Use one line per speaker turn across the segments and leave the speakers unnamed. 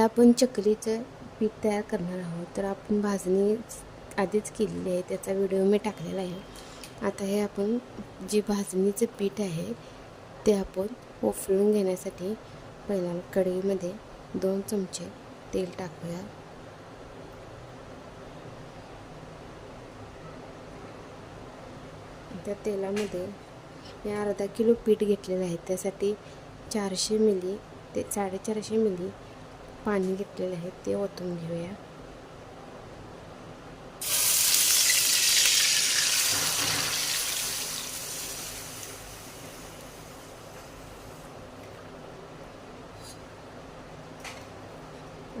आता आपण चकलीचं पीठ तयार करणार आहोत. तर आपण भाजणी आधीच केलेली आहे. त्याचा व्हिडिओ मी टाकलेला आहे. आता हे आपण जे भाजणीचं पीठ आहे ते आपण उफळून घेण्यासाठी पहिल्या कढईमध्ये दोन चमचे तेल टाकूया. त्या तेलामध्ये मी अर्धा किलो पीठ घेतलेलं आहे. त्यासाठी चारशे मिली ते साडेचारशे मिली पाणी घेतलेलं आहे ते ओतून घेऊया.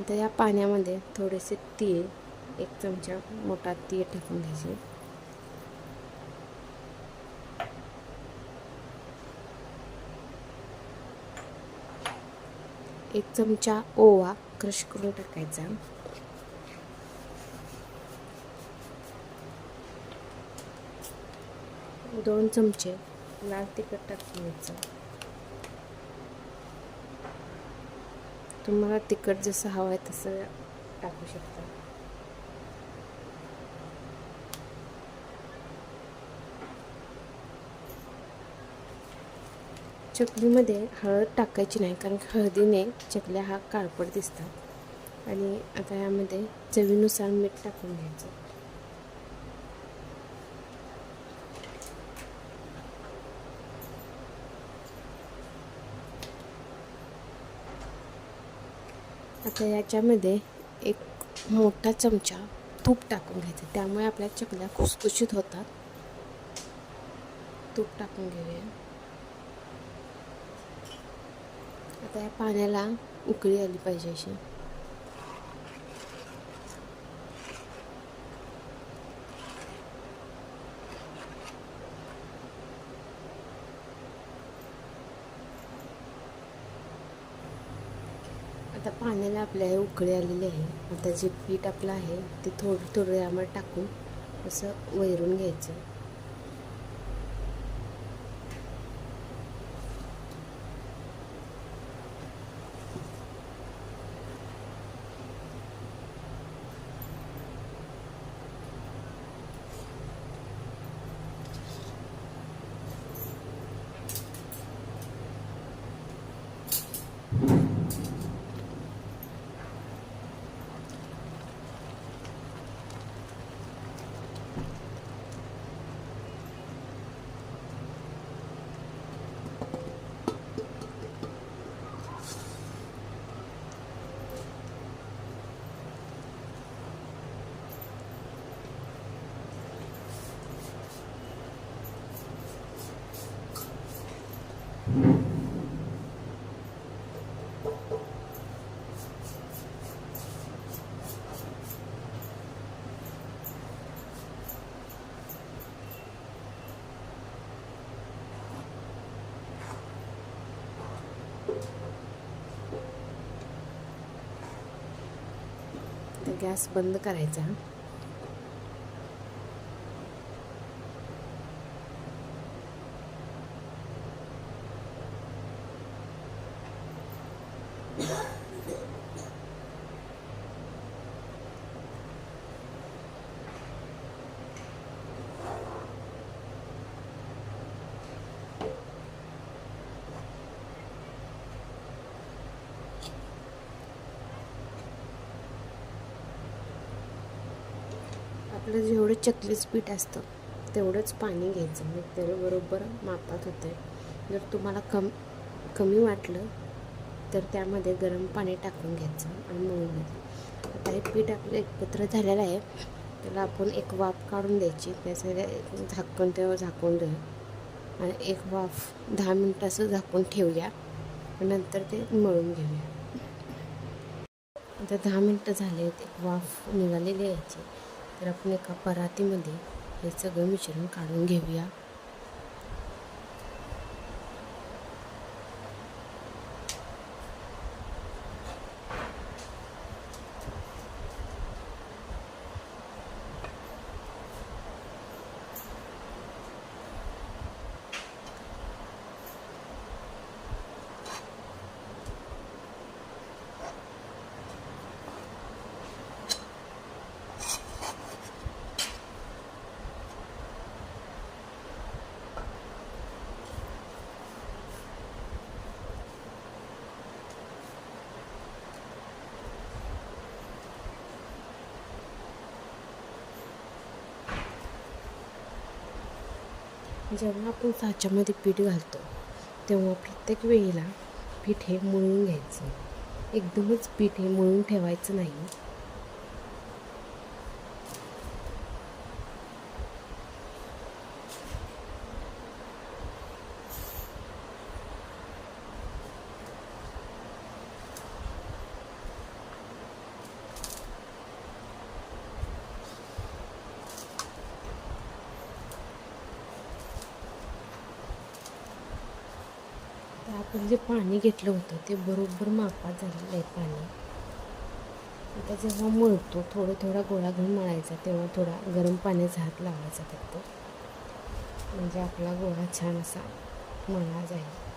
आता या पाण्यामध्ये थोडेसे तीळ एक चमचा मोठा तीळ टाकून घ्यायचे. एक चमचा ओवा क्रश करून टाकायचा. दोन चमचे लाल तिखट टाकून घ्यायचं. तुम्हाला तिखट जसं हवं आहे तसं टाकू शकता. चकलीमध्ये हळद टाकायची नाही कारण हळदीने चकल्या हा काळपट दिसतात. आणि आता यामध्ये चवीनुसार मीठ टाकून घ्यायचं. आता याच्यामध्ये एक मोठा चमचा तूप टाकून घ्यायचं. त्यामुळे आपल्या चकल्या खुसखुशीत होतात. तूप टाकून घेऊया. आता या पाण्याला उकळी आली पाहिजे अशी. आता पाण्याला आपल्या उकळी आलेली आहे. आता जे पीठ आपलं आहे ते थोडं थोडं यामध्ये टाकून असं वैरून घ्यायचं. गॅस बंद करायचा. आपलं जेवढं चकलीच पीठ असतं तेवढंच पाणी घ्यायचं. म्हणजे त्याला बरोबर मापात होतं आहे जर तुम्हाला कम कमी वाटलं तर त्यामध्ये गरम पाणी टाकून घ्यायचं आणि मळून घ्यायचं. आता हे पीठ आपलं एकत्र झालेलं आहे. त्याला आपण एक वाफ काढून द्यायची. त्याचं झाकून त्यावर झाकून द्या आणि एक वाफ दहा मिनटं असं झाकून ठेवूया. नंतर ते मळून घेऊया. आता दहा मिनटं झाले एक वाफ निघालेली यायची तर आपण एका परातीमध्ये हे सगळं मिश्रण काढून घेऊया. जेव्हा आपण साच्यामध्ये पीठ घालतो तेव्हा प्रत्येक वेळेला पीठ हे मळून घ्यायचं. एकदमच पीठ हे मळून ठेवायचं नाही. आपण जे पाणी घेतलं होतं ते बरोबर मापात झालेलं आहे पाणी. आता जेव्हा मळतो थोडं थोडा गोळा घेऊन मळायचा तेव्हा थोडा गरम पाण्याचा हात लावायचा फक्त. म्हणजे आपला गोळा छान असा मळला जाईल.